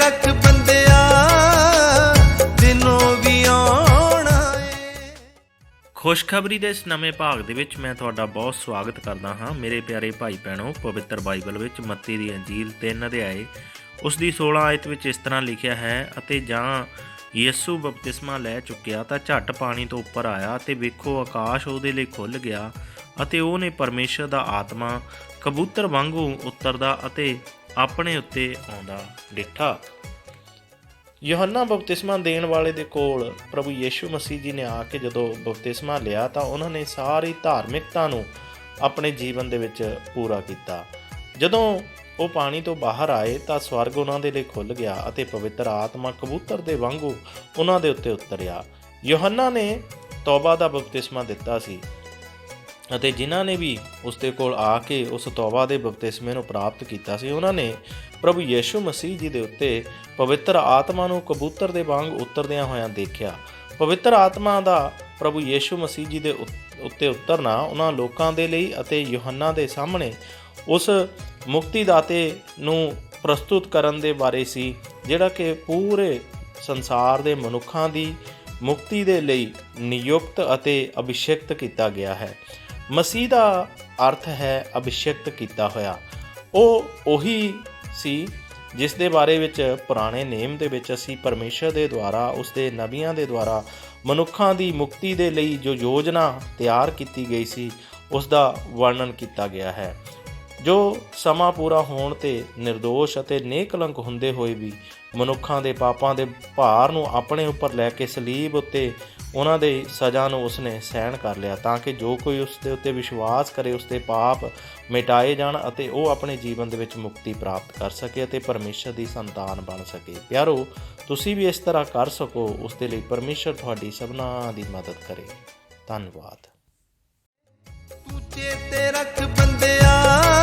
ਰੱਖ ਬੰਦਿਆ, ਦਿਨੋਂ ਵੀ ਆਉਣਾ ਏ ਖੁਸ਼ਖਬਰੀ ਦੇ ਇਸ ਨਵੇਂ ਭਾਗ ਦੇ ਵਿੱਚ ਮੈਂ ਤੁਹਾਡਾ ਬਹੁਤ ਸਵਾਗਤ ਕਰਦਾ ਹਾਂ। ਮੇਰੇ ਪਿਆਰੇ ਭਾਈ ਭੈਣੋ, ਪਵਿੱਤਰ ਬਾਈਬਲ ਵਿੱਚ ਮੱਤੀ ਦੀ ਅੰਜੀਲ 3 ਅਧਿਆਏ ਉਸ ਦੀ 16 ਆਇਤ ਵਿੱਚ ਇਸ ਤਰ੍ਹਾਂ ਲਿਖਿਆ ਹੈ, ਅਤੇ ਜਾਂ ਯਿਸੂ ਬਪਤਿਸਮਾ ਲੈ ਚੁੱਕਿਆ ਤਾਂ ਝੱਟ ਪਾਣੀ ਤੋਂ ਉੱਪਰ ਆਇਆ ਤੇ ਵੇਖੋ ਆਕਾਸ਼ ਉਹਦੇ ਲਈ ਖੁੱਲ ਗਿਆ ਅਤੇ ਉਹਨੇ ਪਰਮੇਸ਼ਰ ਦਾ ਆਤਮਾ ਕਬੂਤਰ ਵਾਂਗੂ ਉਤਰਦਾ ਅਤੇ ਆਪਣੇ ਉੱਤੇ ਆਉਂਦਾ ਡਿੱਠਾ। ਯੋਹੰਨਾ ਬਪਤਿਸਮਾ ਦੇਣ ਵਾਲੇ ਦੇ ਕੋਲ ਪ੍ਰਭੂ ਯੀਸ਼ੂ ਮਸੀਹ ਜੀ ਨੇ ਆ ਕੇ ਜਦੋਂ ਬਪਤਿਸਮਾ ਲਿਆ ਤਾਂ ਉਹਨਾਂ ਨੇ ਸਾਰੀ ਧਾਰਮਿਕਤਾ ਨੂੰ ਆਪਣੇ ਜੀਵਨ ਦੇ ਵਿੱਚ ਪੂਰਾ ਕੀਤਾ। ਜਦੋਂ ਉਹ ਪਾਣੀ ਤੋਂ ਬਾਹਰ ਆਏ ਤਾਂ ਸਵਰਗ ਉਹਨਾਂ ਦੇ ਲਈ ਖੁੱਲ ਗਿਆ ਅਤੇ ਪਵਿੱਤਰ ਆਤਮਾ ਕਬੂਤਰ ਦੇ ਵਾਂਗੂ ਉਹਨਾਂ ਦੇ ਉੱਤੇ ਉਤਰਿਆ। ਯੋਹੰਨਾ ਨੇ ਤੌਬਾ ਦਾ ਬਪਤਿਸਮਾ ਦਿੱਤਾ ਸੀ। ਅਤੇ ਜਿਨ੍ਹਾਂ ਨੇ ਵੀ ਉਸ ਦੇ ਕੋਲ ਆ ਕੇ ਉਸ ਤੌਬਾ ਦੇ ਬਪਤਿਸਮੇ ਨੂੰ ਪ੍ਰਾਪਤ ਕੀਤਾ ਸੀ, ਉਹਨਾਂ ਨੇ ਪ੍ਰਭੂ ਯੀਸ਼ੂ ਮਸੀਹ ਜੀ ਦੇ ਉੱਤੇ ਪਵਿੱਤਰ ਆਤਮਾ ਨੂੰ ਕਬੂਤਰ ਦੇ ਵਾਂਗ ਉਤਰਦਿਆਂ ਹੋਇਆਂ ਦੇਖਿਆ। ਪਵਿੱਤਰ ਆਤਮਾ ਦਾ ਪ੍ਰਭੂ ਯੀਸ਼ੂ ਮਸੀਹ ਜੀ ਦੇ ਉੱਤੇ ਉਤਰਨਾ ਉਹਨਾਂ ਲੋਕਾਂ ਦੇ ਲਈ ਅਤੇ ਯੋਹੰਨਾ ਦੇ ਸਾਹਮਣੇ ਉਸ ਮੁਕਤੀ ਦਾਤੇ ਨੂੰ ਪ੍ਰਸਤੁਤ ਕਰਨ ਦੇ ਬਾਰੇ ਸੀ, ਜਿਹੜਾ ਕਿ ਪੂਰੇ ਸੰਸਾਰ ਦੇ ਮਨੁੱਖਾਂ ਦੀ ਮੁਕਤੀ ਦੇ ਲਈ ਨਿਯੁਕਤ ਅਤੇ ਅਭਿਸ਼ੇਕਤ ਕੀਤਾ ਗਿਆ ਹੈ। ਮਸੀਹ ਦਾ ਅਰਥ ਹੈ ਅਭਿਸ਼ੇਕਤ ਕੀਤਾ ਹੋਇਆ। ਉਹ ਉਹੀ ਸੀ ਜਿਸ ਦੇ ਬਾਰੇ ਵਿੱਚ ਪੁਰਾਣੇ ਨੇਮ ਦੇ ਵਿੱਚ ਅਸੀਂ ਪਰਮੇਸ਼ਰ ਦੇ ਦੁਆਰਾ ਉਸ ਦੇ ਨਬੀਆਂ ਦੇ ਦੁਆਰਾ, ਮਨੁੱਖਾਂ ਦੀ ਮੁਕਤੀ ਦੇ ਲਈ ਜੋ ਯੋਜਨਾ ਤਿਆਰ ਕੀਤੀ ਗਈ ਸੀ ਉਸ ਦਾ ਵਰਣਨ ਕੀਤਾ ਗਿਆ ਹੈ। ਜੋ ਸਮਾਂ ਪੂਰਾ ਹੋਣ ਤੇ નિર્ਦੋਸ਼ ਅਤੇ ਨੇਕਲੰਕ ਹੁੰਦੇ ਹੋਏ ਵੀ ਮਨੁੱਖਾਂ ਦੇ ਪਾਪਾਂ ਦੇ ਭਾਰ ਨੂੰ ਆਪਣੇ ਉੱਪਰ ਲੈ ਕੇ ਸਲੀਬ ਉੱਤੇ ਉਹਨਾਂ ਦੇ ਸਜ਼ਾ ਨੂੰ ਉਸਨੇ ਸਹਿਣ ਕਰ ਲਿਆ ਤਾਂ ਕਿ ਜੋ ਕੋਈ ਉਸ ਦੇ ਉੱਤੇ ਵਿਸ਼ਵਾਸ ਕਰੇ, ਉਸ ਦੇ ਪਾਪ ਮਿਟਾਏ ਜਾਣ ਅਤੇ ਉਹ ਆਪਣੇ ਜੀਵਨ ਦੇ ਵਿੱਚ ਮੁਕਤੀ ਪ੍ਰਾਪਤ ਕਰ ਸਕੇ ਅਤੇ ਪਰਮੇਸ਼ਰ ਦੀ ਸੰਤਾਨ ਬਣ ਸਕੇ। ਪਿਆਰੋ, ਤੁਸੀਂ ਵੀ ਇਸ ਤਰ੍ਹਾਂ ਕਰ ਸਕੋ, ਉਸ ਦੇ ਲਈ ਪਰਮੇਸ਼ਰ ਤੁਹਾਡੀ ਸਭਨਾ ਦੀ ਮਦਦ ਕਰੇ। ਧੰਨਵਾਦ। ਤੂੰ ਚੇਤੇ ਰੱਖ ਬੰਦਿਆ।